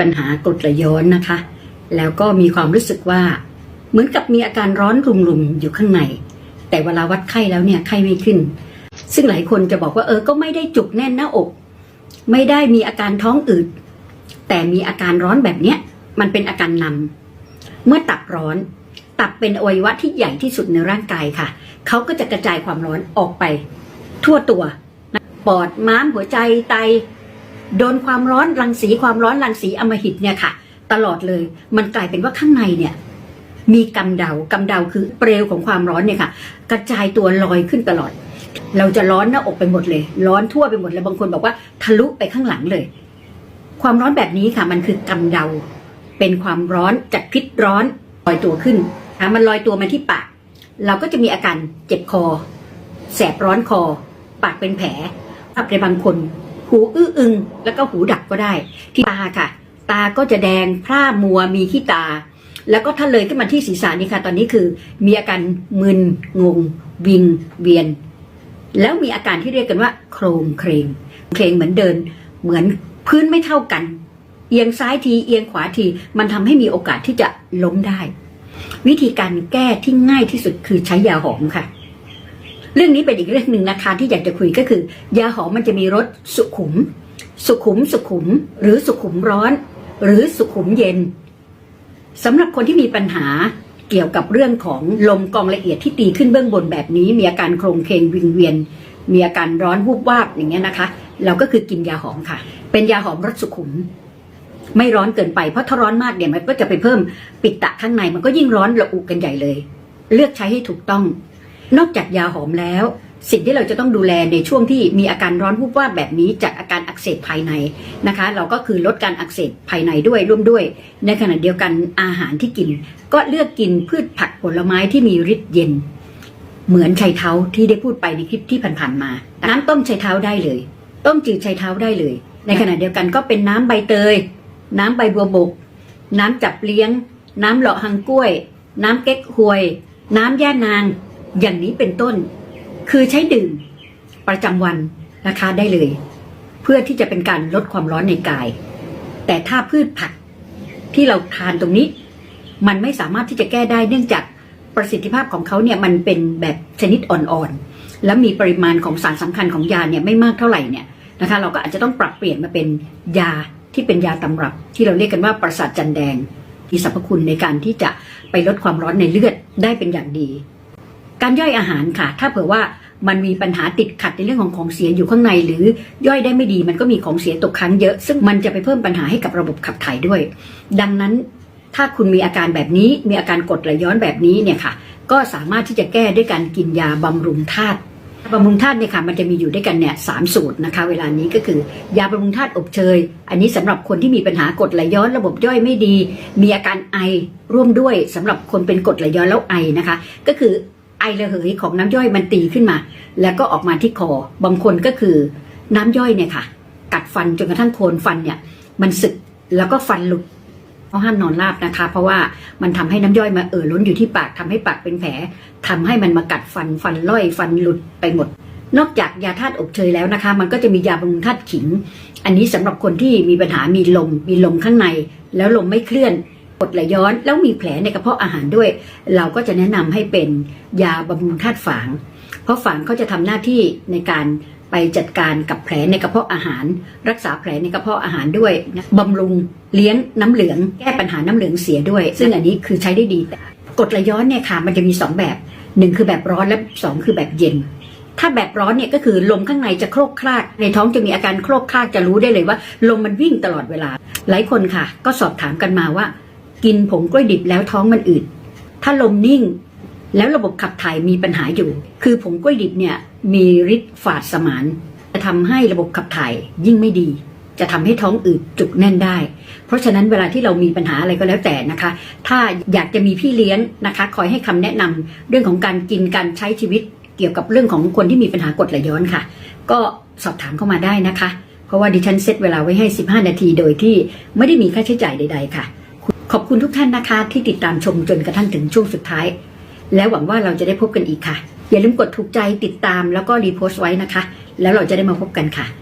ปัญหากรดไหลย้อนนะคะ แล้วก็มีความรู้สึกว่า เหมือนกับมีอาการร้อนรุมๆอยู่ข้างใน แต่เวลาวัดไข้แล้วเนี่ยไข้ไม่ขึ้น ซึ่งหลายคนจะบอกว่าเออก็ไม่ได้จุกแน่นหน้าอก ไม่ได้มีอาการท้องอืดแต่มีอาการร้อนแบบเนี้ยมันเป็นอาการนำเมื่อตับร้อนตับเป็นอวัยวะที่ใหญ่ที่สุดในร่างกายค่ะ เขาก็จะกระจายความร้อนออกไป ทั่วตัว ปอดม้ามหัวใจไต โดนความร้อนรังสีความร้อนรังสีอมหิตเนี่ยค่ะ ตลอดเลยมันกลายเป็นว่าข้างในเนี่ยมีกำเดากำเดาคือเปลวของความร้อนเนี่ยค่ะ กระจายตัวลอยขึ้นตลอด เราจะร้อนหน้าอกไปหมดเลย ร้อนทั่วไปหมดเลยบางคนบอกว่าทะลุไปข้างหลังเลย ความร้อนแบบนี้ค่ะ มันคือกำเดา เป็นความร้อนจากพิษร้อนลอยตัวขึ้นนะมันลอยตัวมาที่ปาก เราก็จะมีอาการเจ็บคอ แสบร้อนคอ ปากเป็นแผลอับในบางคน หูอื้ออึง แล้วก็หูดับก็ได้ ที่ตาค่ะ ตาก็จะแดงพร่ามัวมีขี้ตา แล้วก็ถ้าเลยขึ้นมาที่ศีรษะนี่ค่ะ ตอนนี้คือ มีอาการมึนงง วิงเวียน แล้วมีอาการที่เรียกกันว่า โครงเครงเครงเหมือนเดิน เหมือนพื้นไม่เท่ากัน เอียงซ้ายทีเอียงขวาทีมันทำให้มีโอกาสที่จะล้มได้ วิธีการแก้ที่ง่ายที่สุดคือใช้ยาหอมค่ะ เรื่องนี้เป็นอีกเรื่องหนึ่งนะคะที่อยากจะคุยก็คือ ยาหอมมันจะมีรสสุขุม สุขุมสุขุม หรือสุขุมร้อน หรือสุขุมเย็นสำหรับคนที่มีปัญหาเกี่ยวกับเรื่องของลมกองละเอียดที่ตีขึ้นเบื้องบนแบบนี้ มีอาการโครงเคงวิงเวียน มีอาการร้อนวูบวาบอย่างเงี้ยนะคะ เราก็คือกินยาหอมค่ะ เป็นยาหอมรสสุขุม ไม่ร้อนเกินไปเพราะถ้าร้อนมากเนี่ยมันก็จะไปเพิ่มปิดตะข้างในมันก็ยิ่งร้อนระอุกันใหญ่เลย เลือกใช้ให้ถูกต้อง นอกจากยาหอมแล้ว สิ่งที่เราจะต้องดูแลในช่วงที่มีอาการร้อนวูบวาบแบบนี้จากอาการอักเสบภายในนะคะ เราก็คือลดการอักเสบภายในด้วยร่วมด้วย ในขณะเดียวกันอาหารที่กิน ก็เลือกกินพืชผักผลไม้ที่มีฤทธิ์เย็น เหมือนไชเท้าที่ได้พูดไปในคลิปที่ผ่านๆมา น้ำต้มไชเท้าได้เลย ต้มจืดไชเท้าได้เลย ในขณะเดียวกันก็เป็นน้ำใบเตย น้ำใบบัวบก น้ำจับเลี้ยง น้ำเหลาะหังกล้วย น้ำเก๊กฮวย น้ำย่านาง อย่างนี้เป็นต้น คือใช้ดื่มประจำวันนะคะได้เลย เพื่อที่จะเป็นการลดความร้อนในกาย แต่ถ้าพืชผักที่เราทานตรงนี้ มันไม่สามารถที่จะแก้ได้เนื่องจากประสิทธิภาพของเขาเนี่ยมันเป็นแบบชนิดอ่อนๆ และมีปริมาณของสารสำคัญของยาเนี่ยไม่มากเท่าไหร่เนี่ยนะคะ เราก็อาจจะต้องปรับเปลี่ยนมาเป็นยาที่เป็นยาตำรับ ที่เราเรียกกันว่าประสาทจันแดงมีสรรพคุณในการที่จะไปลดความร้อนในเลือดได้เป็นอย่างดี การย่อยอาหารค่ะ ถ้าเผื่อว่ามันมีปัญหาติดขัดในเรื่องของของเสียอยู่ข้างใน หรือย่อยได้ไม่ดีมันก็มีของเสียตกค้างเยอะ ซึ่งมันจะไปเพิ่มปัญหาให้กับระบบขับถ่ายด้วย ดังนั้นถ้าคุณมีอาการแบบนี้มีอาการกดไหลย้อนแบบนี้เนี่ยค่ะ ก็สามารถที่จะแก้ด้วยการกินยาบำรุงธาตุบำรุงธาตุเนี่ยค่ะมันจะมีอยู่ด้วยกันเนี่ยสามสูตรนะคะ เวลานี้ก็คือยาบำรุงธาตุอบเชย อันนี้สำหรับคนที่มีปัญหากดไหลย้อนระบบย่อยไม่ดี มีอาการไอร่วมด้วยสำหรับคนเป็นกดไหลย้อนแล้วไอนะคะ ก็คือ ไอระเหยของน้ำย่อยมันตีขึ้นมา แล้วก็ออกมาที่คอ บางคนก็คือน้ำย่อยเนี่ยค่ะ กัดฟันจนกระทั่งโคนฟันเนี่ย มันสึกแล้วก็ฟันหลุดเขาห้ามนอนราบนะคะ เพราะว่ามันทำให้น้ำย่อยมาเอ่อล้นอยู่ที่ปากทำให้ปากเป็นแผลทำให้มันมากัดฟันฟันล่อยฟันหลุดไปหมด นอกจากยาธาตุอบเชยแล้วนะคะ มันก็จะมียาบำรุงธาตุขิง อันนี้สำหรับคนที่มีปัญหามีลมมีลมข้างใน แล้วลมไม่เคลื่อน กดไหลย้อนแล้วมีแผลในกระเพาะอาหารด้วย เราก็จะแนะนำให้เป็นยาบำรุงธาตุฝาง เพราะฝางเขาจะทำหน้าที่ในการไปจัดการกับแผลในกระเพาะอาหาร รักษาแผลในกระเพาะอาหารด้วยบำรุงเลี้ยงน้ำเหลือง แก้ปัญหาน้ำเหลืองเสียด้วย ซึ่งอันนี้คือใช้ได้ดีแต่กดไหลย้อนเนี่ยค่ะมันจะมีสองแบบหนึ่งคือแบบร้อนและสองคือแบบเย็น ถ้าแบบร้อนเนี่ยก็คือลมข้างในจะโครกคลากในท้องจะมีอาการโครกคลากจะรู้ได้เลยว่า ลมมันวิ่งตลอดเวลา หลายคนค่ะ ก็สอบถามกันมาว่า กินผงกล้วยดิบแล้วท้องมันอืดถ้าลมนิ่ง แล้วระบบขับถ่ายมีปัญหาอยู่ คือผงกล้วยดิบเนี่ยมีฤทธิ์ฝาดสมาน จะทำให้ระบบขับถ่ายยิ่งไม่ดี จะทำให้ท้องอืดจุกแน่นได้ เพราะฉะนั้นเวลาที่เรามีปัญหาอะไรก็แล้วแต่นะคะ ถ้าอยากจะมีพี่เลี้ยงนะคะ คอยให้คำแนะนำเรื่องของการกินการใช้ชีวิตเกี่ยวกับเรื่องของคนที่มีปัญหากรดไหลย้อนค่ะ ก็สอบถามเข้ามาได้นะคะ เพราะว่าดิฉันเซตเวลาไว้ให้ 15 นาทีโดยที่ไม่ได้มีค่าใช้จ่ายใด ๆ ค่ะ ขอบคุณทุกท่านนะคะ ที่ติดตามชมจนกระทั่งถึงช่วงสุดท้าย และหวังว่าเราจะได้พบกันอีกค่ะ อย่าลืมกดถูกใจติดตามแล้วก็รีโพสต์ไว้นะคะ แล้วเราจะได้มาพบกันค่ะ